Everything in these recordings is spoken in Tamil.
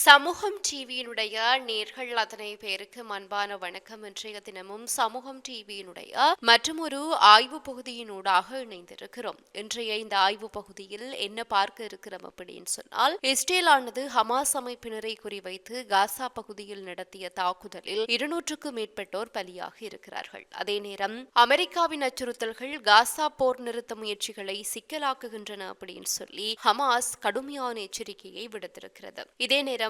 சமூகம் டிவியினுடைய நேர்கள் அத்தனை பேருக்கு அன்பான வணக்கம். இன்றைய தினமும் சமூகம் டிவியினுடைய மற்றும் ஆய்வு பகுதியினூடாக இணைந்திருக்கிறோம். இன்றைய இந்த ஆய்வு பகுதியில் என்ன பார்க்க இருக்கிறோம் அப்படின்னு சொன்னால் இஸ்ரேலானது ஹமாஸ் அமைப்பினரை குறிவைத்து காசா பகுதியில் நடத்திய தாக்குதலில் இருநூற்றுக்கும் மேற்பட்டோர் பலியாகி இருக்கிறார்கள். அதே நேரம் அமெரிக்காவின் அச்சுறுத்தல்கள் காசா போர் நிறுத்த முயற்சிகளை சிக்கலாக்குகின்றன அப்படின்னு சொல்லி ஹமாஸ் கடுமையான எச்சரிக்கையை விடுத்திருக்கிறது. இதே நேரம்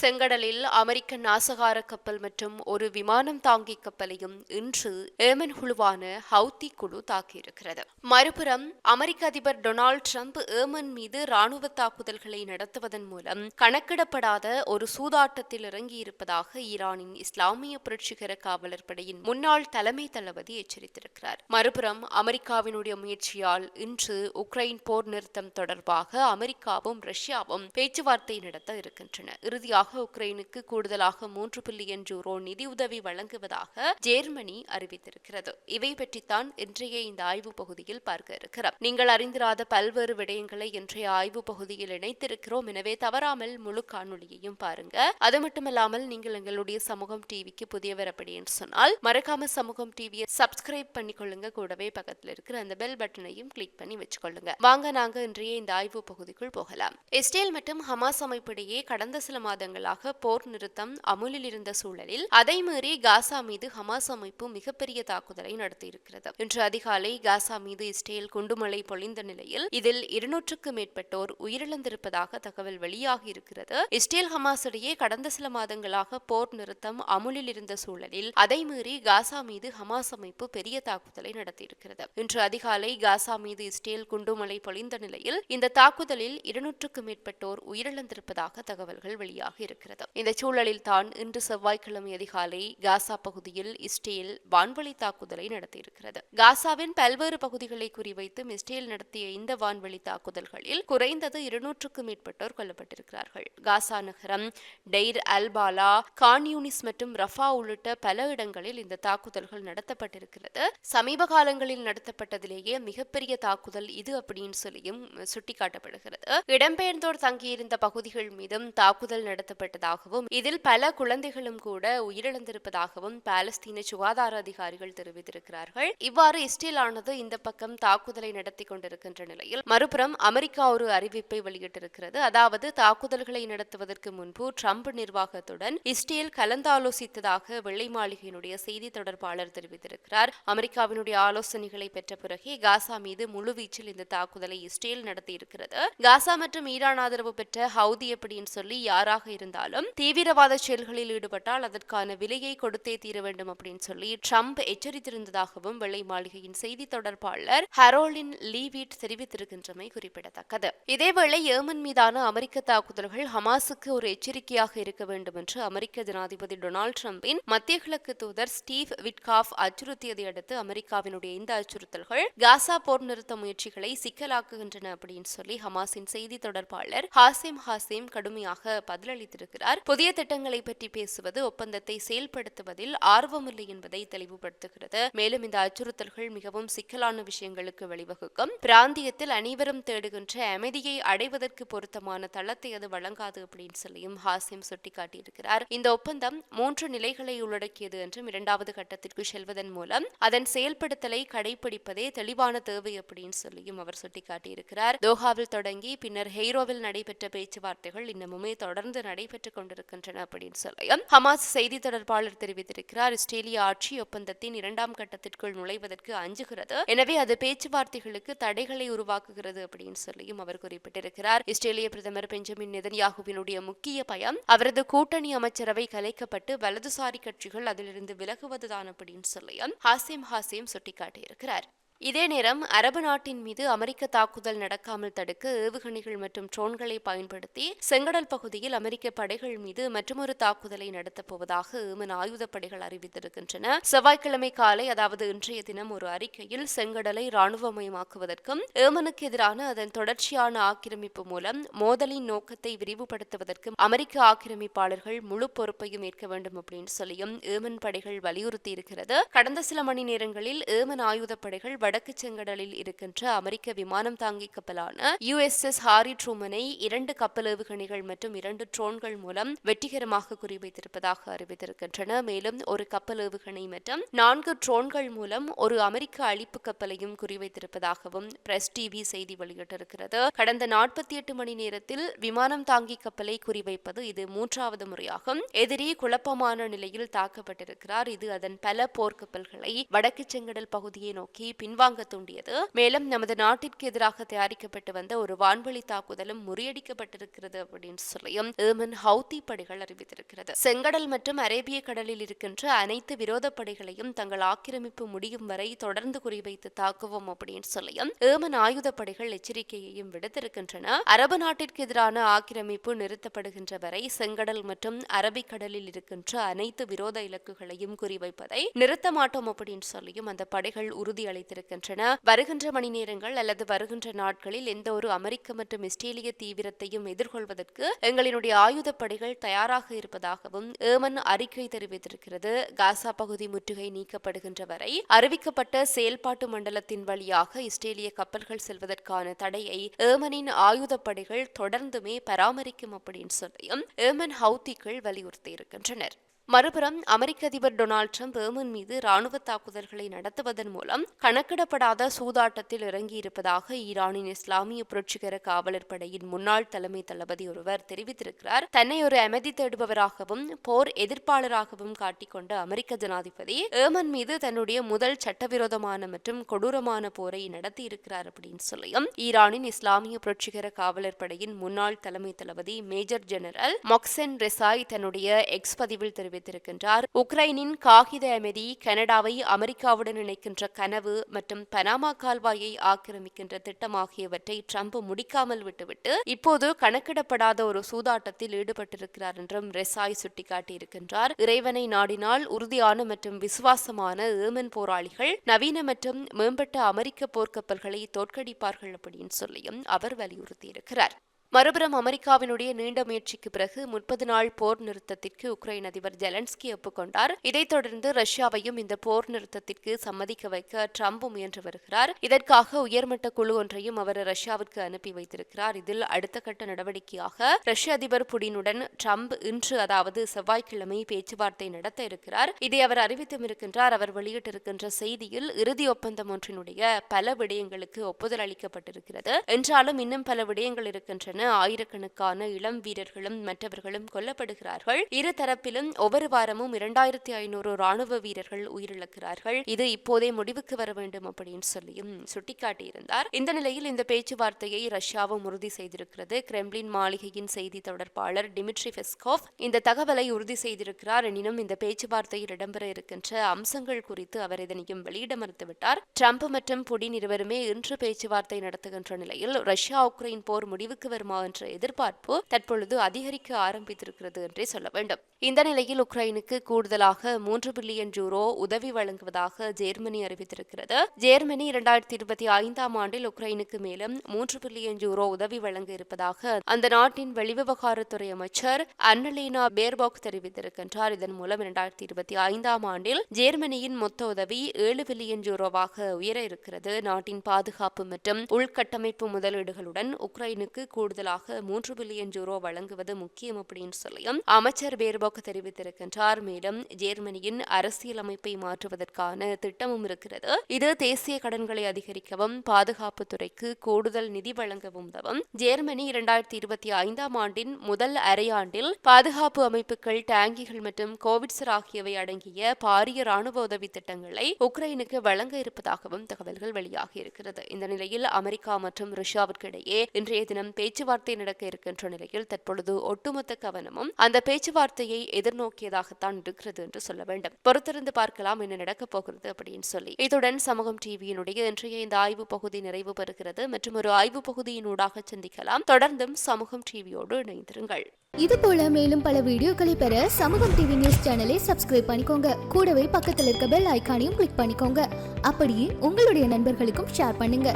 செங்கடலில் அமெரிக்க நாசகார கப்பல் மற்றும் ஒரு விமானம் தாங்கி கப்பலையும் இன்று ஏமன் குழுவான ஹவுத்தி குழு தாக்கியிருக்கிறது. மறுபுறம் அமெரிக்க அதிபர் டொனால்டு ட்ரம்ப் ஏமன் மீது ராணுவ தாக்குதல்களை நடத்துவதன் மூலம் கணக்கிடப்படாத ஒரு சூதாட்டத்தில் இறங்கியிருப்பதாக ஈரானின் இஸ்லாமிய புரட்சிகர காவலர் படையின் முன்னாள் தலைமை தளபதி எச்சரித்திருக்கிறார். மறுபுறம் அமெரிக்காவினுடைய முயற்சியால் இன்று உக்ரைன் போர் நிறுத்தம் தொடர்பாக அமெரிக்காவும் ரஷ்யாவும் பேச்சுவார்த்தை நடத்த இருக்கின்றன. இறுதியாக உக்ரைனுக்கு கூடுதலாக மூன்று பில்லியன் யூரோ நிதியுதவி வழங்குவதாக ஜெர்மனி அறிவித்திருக்கிறது. இவை பற்றித்தான் இன்றைய இந்த ஆய்வு பகுதியில் பார்க்க இருக்கிறோம். நீங்கள் அறிந்திராத பல்வேறு விடயங்களை இன்றைய ஆய்வு பகுதியில் இணைத்திருக்கிறோம். எனவே தவறாமல் முழு காணொலியையும் பாருங்க. அது மட்டுமல்லாமல் நீங்கள் எங்களுடைய சமூகம் டிவிக்கு புதியவர் அப்படி என்று சொன்னால் மறக்காம சமூகம் டிவியை சப்ஸ்கிரைப் பண்ணிக்கொள்ளுங்க. கூடவே பக்கத்தில் இருக்கிற அந்த பெல் பட்டனையும் கிளிக் பண்ணி வச்சுக்கொள்ளுங்க. வாங்க நாங்க இன்றைய இந்த ஆய்வு பகுதிக்குள் போகலாம். இஸ்ரேல் மற்றும் ஹமாஸ் அமைப்பிடையே கடந்த சில மாதங்களாக போர் நிறுத்தம் அமுலில் இருந்த சூழலில் அதை மீறி காசா மீது ஹமாஸ் அமைப்பு மிகப்பெரிய தாக்குதலை நடத்தியிருக்கிறது. இன்று அதிகாலை காசா மீது இஸ்ரேல் குண்டுமழை பொழிந்த நிலையில் இதில் இருநூற்றுக்கும் மேற்பட்டோர் உயிரிழந்திருப்பதாக தகவல் வெளியாகி இருக்கிறது இஸ்ரேல் ஹமாஸ் இடையே கடந்த சில மாதங்களாக போர் நிறுத்தம் அமுலில் இருந்த சூழலில் அதை மீறி காசா மீது ஹமாஸ் அமைப்பு பெரிய தாக்குதலை நடத்தியிருக்கிறது. இன்று அதிகாலை காசா மீது இஸ்ரேல் குண்டுமழை பொழிந்த நிலையில் இந்த தாக்குதலில் இருநூற்றுக்கும் மேற்பட்டோர் உயிரிழந்திருப்பதாக தகவல்கள் வெளியாக இருக்கிறது. இந்த சூழலில் தான் இன்று செவ்வாய்க்கிழமை அதிகாலை காசா பகுதியில் இஸ்ரேல் வான்வழி தாக்குதலை நடத்தியிருக்கிறது. காசாவின் பல்வேறு பகுதிகளை குறிவைத்து இஸ்ரேல் நடத்திய இந்த வான்வழி தாக்குதல்களில் குறைந்தது இருநூற்றுக்கும் மேற்பட்டோர் கொல்லப்பட்டிருக்கிறார்கள். காசா நகரம் Deir al Balah Khan Younis மற்றும் ரஃபா உள்ளிட்ட பல இடங்களில் இந்த தாக்குதல்கள் நடத்தப்பட்டிருக்கிறது. சமீப காலங்களில் நடத்தப்பட்டதிலேயே மிகப்பெரிய தாக்குதல் இது அப்படின்னு சொல்லியும் சுட்டிக்காட்டப்படுகிறது. இடம்பெயர்ந்தோர் தங்கியிருந்த பகுதிகள் மீதும் தாக்குதல் நடத்தப்பட்டதாகவும் இதில் பல குழந்தைகளும் கூட உயிரிழந்திருப்பதாகவும் பாலஸ்தீன சுகாதார அதிகாரிகள் தெரிவித்திருக்கிறார்கள். இவ்வாறு இஸ்ரேலானது இந்த பக்கம் தாக்குதலை நடத்தி கொண்டிருக்கின்ற நிலையில் மறுபுறம் அமெரிக்கா ஒரு அறிவிப்பை வெளியிட்டிருக்கிறது. அதாவது தாக்குதல்களை நடத்துவதற்கு முன்பு ட்ரம்ப் நிர்வாகத்துடன் இஸ்ரேல் கலந்தாலோசித்ததாக வெள்ளை மாளிகையினுடைய செய்தி தொடர்பாளர் தெரிவித்திருக்கிறார். அமெரிக்காவினுடைய ஆலோசனைகளை பெற்ற பிறகே காசா மீது முழுவீச்சில் இந்த தாக்குதலை இஸ்ரேல் நடத்தியிருக்கிறது. காசா மற்றும் ஈரான் ஆதரவு பெற்ற ஹவுதி அப்படின்னு சொல்லி யாராக இருந்தாலும் தீவிரவாத செயல்களில் ஈடுபட்டால் அதற்கான விலையை கொடுத்தே தீர வேண்டும் அப்படின்னு சொல்லி ட்ரம்ப் எச்சரித்திருந்ததாகவும் வெள்ளை மாளிகையின் செய்தி தொடர்பாளர் ஹரோலின் லீவீட் தெரிவித்திருக்கின்றமை குறிப்பிடத்தக்கது. இதேவேளை ஏமன் மீதான அமெரிக்க தாக்குதல்கள் ஹமாஸுக்கு ஒரு எச்சரிக்கையாக இருக்க வேண்டும் என்று அமெரிக்க ஜனாதிபதி டொனால்டு ட்ரம்பின் மத்திய கிழக்கு தூதர் ஸ்டீவ் விட்காஃப் அச்சுறுத்தியதை அடுத்து அமெரிக்காவினுடைய இந்த அச்சுறுத்தல்கள் காசா போர் நிறுத்த முயற்சிகளை சிக்கலாக்குகின்றன அப்படின்னு சொல்லி ஹமாஸின் செய்தி தொடர்பாளர் ஹாசிம் ஹாசிம் கடுமையாக பதிலளித்திருக்கிறார். புதிய திட்டங்களை பற்றி பேசுவது ஒப்பந்தத்தை செயல்படுத்துவதில் ஆர்வமில்லை என்பதை தெளிவுபடுத்துகிறது. மேலும் இந்த அச்சுறுத்தல்கள் மிகவும் சிக்கலான விஷயங்களுக்கு வழிவகுக்கும். பிராந்தியத்தில் அனைவரும் தேடுகின்ற அமைதியை அடைவதற்கு பொருத்தமான தளத்தை அது வழங்காது அப்படின்னு சொல்லியும் ஹாசிம் சுட்டிக்காட்டியிருக்கிறார். இந்த ஒப்பந்தம் மூன்று நிலைகளை உள்ளடக்கியது என்றும் இரண்டாவது கட்டத்திற்கு செல்வதன் மூலம் அதன் செயல்படுத்தலை கடைபிடிப்பதே தெளிவான தேவை அப்படின்னு சொல்லியும் அவர் சுட்டிக்காட்டியிருக்கிறார். தோஹாவில் தொடங்கி பின்னர் ஹெய்ரோவில் நடைபெற்ற பேச்சுவார்த்தைகள் இன்னமுமே தொடர்ந்து நடைபெற்றுக் கொண்டிருக்கின்றன அப்படின்னு சொல்லியும் ஹமாஸ் செய்தி தொடர்பாளர் தெரிவித்திருக்கிறார். இஸ்ரேலிய ஆட்சி ஒப்பந்தத்தின் இரண்டாம் கட்டத்திற்குள் நுழைவதற்கு அஞ்சுகிறது. எனவே அது பேச்சுவார்த்தைகளுக்கு தடைகளை உருவாக்குகிறது அப்படின்னு சொல்லியும் அவர் குறிப்பிட்டிருக்கிறார். இஸ்ரேலிய பிரதமர் பெஞ்சமின் நெதன்யாகுவினுடைய முக்கிய பயம் அவரது கூட்டணி அமைச்சரவை கலைக்கப்பட்டு வலதுசாரி கட்சிகள் அதிலிருந்து விலகுவதுதான் அப்படின்னு சொல்லியும் ஹாசிம் ஹாசிம் சுட்டிக்காட்டியிருக்கிறார். இதே நேரம் அரபு நாட்டின் மீது அமெரிக்க தாக்குதல் நடக்காமல் தடுக்க ஏவுகணைகள் மற்றும் ட்ரோன்களை பயன்படுத்தி செங்கடல் பகுதியில் அமெரிக்க படைகள் மீது மற்றொரு தாக்குதலை நடத்தப் போவதாக ஏமன் ஆயுதப்படைகள் அறிவித்திருக்கின்றன. செவ்வாய்க்கிழமை காலை அதாவது இன்றைய தினம் ஒரு அறிக்கையில் செங்கடலை ராணுவமயமாக்குவதற்கும் ஏமனுக்கு எதிரான அதன் தொடர்ச்சியான ஆக்கிரமிப்பு மூலம் மோதலின் நோக்கத்தை விரிவுபடுத்துவதற்கும் அமெரிக்க ஆக்கிரமிப்பாளர்கள் முழு பொறுப்பையும் ஏற்க வேண்டும் அப்படின்னு சொல்லியும் ஏமன் படைகள் வலியுறுத்தி இருக்கிறது கடந்த சில மணி நேரங்களில் ஏமன் ஆயுதப்படைகள் வடக்கு செங்கடலில் இருக்கின்ற அமெரிக்க விமானம் தாங்கி கப்பலான யுஎஸ்எஸ் ஹாரி ட்ரூமனை இரண்டு கப்பல் ஏவுகணைகள் மற்றும் இரண்டு ட்ரோன்கள் மூலம் வெற்றிகரமாக குறிவைத்திருப்பதாக அறிவித்திருக்கின்றன. மேலும் ஒரு கப்பல் ஏவுகணை மற்றும் நான்கு ட்ரோன்கள் மூலம் ஒரு அமெரிக்க அழிப்பு கப்பலையும் குறிவைத்திருப்பதாகவும் பிரஸ் டிவி செய்தி வெளியிட்டிருக்கிறது. கடந்த நாற்பத்தி எட்டு மணி நேரத்தில் விமானம் தாங்கி கப்பலை குறிவைப்பது இது மூன்றாவது முறையாகும். எதிரி குழப்பமான நிலையில் தாக்கப்பட்டிருக்கிறார். இது அதன் பல போர்க்கப்பல்களை வடக்கு செங்கடல் பகுதியை நோக்கி பின் பின்வாங்க தூண்டியது மேலும் நமது நாட்டிற்கு எதிராக தயாரிக்கப்பட்டு வந்த ஒரு வான்வழி தாக்குதலும் முறியடிக்கப்பட்டிருக்கிறது அப்படின்னு சொல்லியும் ஏமன் ஹவுதி படைகள் அறிவித்திருக்கிறது. செங்கடல் மற்றும் அரேபிய கடலில் இருக்கின்ற அனைத்து விரோத படைகளையும் தங்கள் ஆக்கிரமிப்பு முடியும் வரை தொடர்ந்து குறிவைத்து தாக்குவோம் அப்படின்னு சொல்லியும் ஏமன் ஆயுத படைகள் எச்சரிக்கையையும் விடுத்திருக்கின்றன. அரபு நாட்டிற்கு எதிரான ஆக்கிரமிப்பு நிறுத்தப்படுகின்ற வரை செங்கடல் மற்றும் அரபிக்கடலில் இருக்கின்ற அனைத்து விரோத இலக்குகளையும் குறிவைப்பதை நிறுத்த மாட்டோம் அப்படின்னு சொல்லியும் அந்த படைகள் உறுதி இருக்கின்றன. வருகின்ற மணி நேரங்கள் அல்லது வருகின்ற நாட்களில் எந்த ஒரு அமெரிக்க மற்றும் இஸ்ரேலிய தீவிரத்தையும் எதிர்கொள்வதற்கு எங்களினுடைய ஆயுதப்படைகள் தயாராக இருப்பதாகவும் ஏமன் அறிக்கை தெரிவித்திருக்கிறது. காசா பகுதி முற்றுகை நீக்கப்படுகின்ற வரை அறிவிக்கப்பட்ட செயல்பாட்டு மண்டலத்தின் வழியாக இஸ்ரேலிய கப்பல்கள் செல்வதற்கான தடையை ஏமனின் ஆயுதப்படைகள் தொடர்ந்துமே பராமரிக்கும் அப்படின்னு சொல்லியும் ஏமன் ஹவுத்திகள் வலியுறுத்தி இருக்கின்றனர் மறுபுறம் அமெரிக்க அதிபர் டொனால்ட் ட்ரம்ப் ஏமன் மீது ராணுவ தாக்குதல்களை நடத்துவதன் மூலம் கணக்கிடப்படாத சூதாட்டத்தில் இறங்கியிருப்பதாக ஈரானின் இஸ்லாமிய புரட்சிகர காவலர் படையின் முன்னாள் தலைமை தளபதி ஒருவர் தெரிவித்திருக்கிறார். தன்னை ஒரு அமைதி தேடுபவராகவும் போர் எதிர்ப்பாளராகவும் காட்டிக்கொண்ட அமெரிக்க ஜனாதிபதி ஏமன் மீது தன்னுடைய முதல் சட்டவிரோதமான மற்றும் கொடூரமான போரை நடத்தியிருக்கிறார் அப்படின்னு சொல்லியும் ஈரானின் இஸ்லாமிய புரட்சிகர காவலர் படையின் முன்னாள் தலைமை தளபதி மேஜர் ஜெனரல் மொக்சென் ரெசாய் தன்னுடைய எக்ஸ் பதிவில் தெரிவித்தார் தெரிவித்திருக்கின்றார். உக்ரைனின் காகித அமைதி கனடாவை அமெரிக்காவுடன் இணைக்கின்ற கனவு மற்றும் பனாமா கால்வாயை ஆக்கிரமிக்கின்ற திட்டம் ஆகியவற்றை ட்ரம்ப் முடிக்காமல் விட்டுவிட்டு இப்போது கணக்கிடப்படாத ஒரு சூதாட்டத்தில் ஈடுபட்டிருக்கிறார் என்றும் ரெசாய் சுட்டிக்காட்டியிருக்கின்றார். இறைவனை நாடினால் உறுதியான மற்றும் விசுவாசமான ஏமன் போராளிகள் நவீன மற்றும் மேம்பட்ட அமெரிக்க போர்க்கப்பல்களை தோற்கடிப்பார்கள் அப்படின்னு சொல்லியும் அவர் வலியுறுத்தியிருக்கிறார். மறுபுறம் அமெரிக்காவினுடைய நீண்ட முயற்சிக்கு பிறகு முப்பது நாள் போர் நிறுத்தத்திற்கு உக்ரைன் அதிபர் ஜெலன்ஸ்கி ஒப்புக்கொண்டார் இதைத் தொடர்ந்து ரஷ்யாவையும் இந்த போர் நிறுத்தத்திற்கு சம்மதிக்க வைக்க ட்ரம்ப் முயன்று வருகிறார். இதற்காக உயர்மட்ட குழு ஒன்றையும் அவர் ரஷ்யாவிற்கு அனுப்பி வைத்திருக்கிறார். இதில் அடுத்த கட்ட நடவடிக்கையாக ரஷ்ய அதிபர் புடினுடன் ட்ரம்ப் இன்று அதாவது செவ்வாய்க்கிழமை பேச்சுவார்த்தை நடத்த இருக்கிறார். இதை அவர் அறிவித்தும் இருக்கின்றார். அவர் வெளியிட்டிருக்கின்ற செய்தியில் இறுதி ஒப்பந்தம் ஒன்றினுடைய பல விடயங்களுக்கு ஒப்புதல் அளிக்கப்பட்டிருக்கிறது. என்றாலும் இன்னும் பல விடயங்கள் இருக்கின்றன. என ஆயிரக்கணக்கான இளம் வீரர்களும் மற்றவர்களும் கொல்லப்படுகிறார்கள். இரு தரப்பிலும் ஒவ்வொரு வாரமும் இரண்டாயிரத்தி ஐநூறு ராணுவ வீரர்கள் உயிரிழக்கிறார்கள். இது இப்போதே முடிவுக்கு வர வேண்டும் அப்படின்னு சொல்லியும் சுட்டிக்காட்டியிருந்தார். இந்த நிலையில் இந்த பேச்சுவார்த்தையை ரஷ்யாவும் உறுதி செய்திருக்கிறது. கிரெம்ளின் மாளிகையின் செய்தி தொடர்பாளர் டிமிட்ரி பெஸ்கோவ் இந்த தகவலை உறுதி செய்திருக்கிறார். எனினும் இந்த பேச்சுவார்த்தையில் இடம்பெற இருக்கின்ற அம்சங்கள் குறித்து அவர் இதனையும் வெளியிட மறுத்துவிட்டார். ட்ரம்ப் மற்றும் புடின் இருவருமே இன்று பேச்சுவார்த்தை நடத்துகின்ற நிலையில் ரஷ்யா உக்ரைன் போர் முடிவுக்கு வரும் ஏற்படுமா என்ற எதிர்பார்ப்பு தற்பொழுது அதிகரிக்க ஆரம்பித்திருக்கிறது என்றே சொல்ல வேண்டும். இந்த நிலையில் உக்ரைனுக்கு கூடுதலாக மூன்று பில்லியன் ஜூரோ உதவி வழங்குவதாக ஜெர்மனி அறிவித்திருக்கிறது. ஜெர்மனி இரண்டாயிரத்தி இருபத்தி ஐந்தாம் ஆண்டில் உக்ரைனுக்கு மேலும் மூன்று பில்லியன் ஜூரோ உதவி வழங்க இருப்பதாக அந்த நாட்டின் வெளிவிவகாரத்துறை அமைச்சர் அன்னலீனா பேர்பாக் தெரிவித்திருக்கின்றார். இதன் மூலம் இரண்டாயிரத்தி இருபத்தி ஐந்தாம் ஆண்டில் ஜெர்மனியின் மொத்த உதவி ஏழு பில்லியன் ஜூரோவாக உயர இருக்கிறது. நாட்டின் பாதுகாப்பு மற்றும் உள்கட்டமைப்பு முதலீடுகளுடன் உக்ரைனுக்கு கூடுதல் கூடுதலாக மூன்று பில்லியன் யூரோ வழங்குவது முக்கியம் அப்படின்னு சொல்லியும் அமைச்சர் பேர்பாக் தெரிவித்திருக்கின்றார். மேலும் ஜெர்மனியின் அரசியலமைப்பை மாற்றுவதற்கான திட்டமும் இருக்கிறது. இது தேசிய கடன்களை அதிகரிக்கவும் பாதுகாப்பு துறைக்கு கூடுதல் நிதி வழங்கவும் உதவும். ஜெர்மனி இரண்டாயிரத்தி இருபத்தி ஐந்தாம் ஆண்டின் முதல் அரையாண்டில் பாதுகாப்பு அமைப்புகள் டேங்கிகள் மற்றும் கோவிட்சர் ஆகியவை அடங்கிய பாரிய ராணுவ உதவி திட்டங்களை உக்ரைனுக்கு வழங்க இருப்பதாகவும் தகவல்கள் வெளியாகி இருக்கிறது. இந்த நிலையில் அமெரிக்கா மற்றும் ரஷ்யாவிற்கு இடையே இன்றைய தினம் பேச்சுவார்த்தை நடக்க இருக்கின்ற நிலையில் தற்பொழுது ஒட்டுமொத்த கவனமும் அந்த பேச்சுவார்த்தையை எதிர்நோக்கியதாகத்தான் இருக்கிறது என்று சொல்ல வேண்டும். பொறுத்திருந்து பார்க்கலாம் என்ன நடக்கப் போகிறது அப்படின்னு சொல்லி. இத்துடன் சமூகம் டிவியினுடைய இன்றைய இந்த ஆய்வு பகுதி நிறைவு பெறுகிறது. மற்றும் ஒரு ஆய்வு பகுதியினூடாக சந்திக்கலாம். தொடர்ந்தும் சமூகம் டிவியோடு இணைந்திருங்கள். இது போல மேலும் பல வீடியோக்களை பெற சமூகம் டிவி நியூஸ் சேனலை சப்ஸ்கிரைப் பண்ணிக்கோங்க. கூடவே பக்கத்தில் இருக்க பெல் ஐகானையும் கிளிக் பண்ணிக்கோங்க. அப்படியே உங்களுடைய நண்பர்களுக்கும் ஷேர் பண்ணுங்க.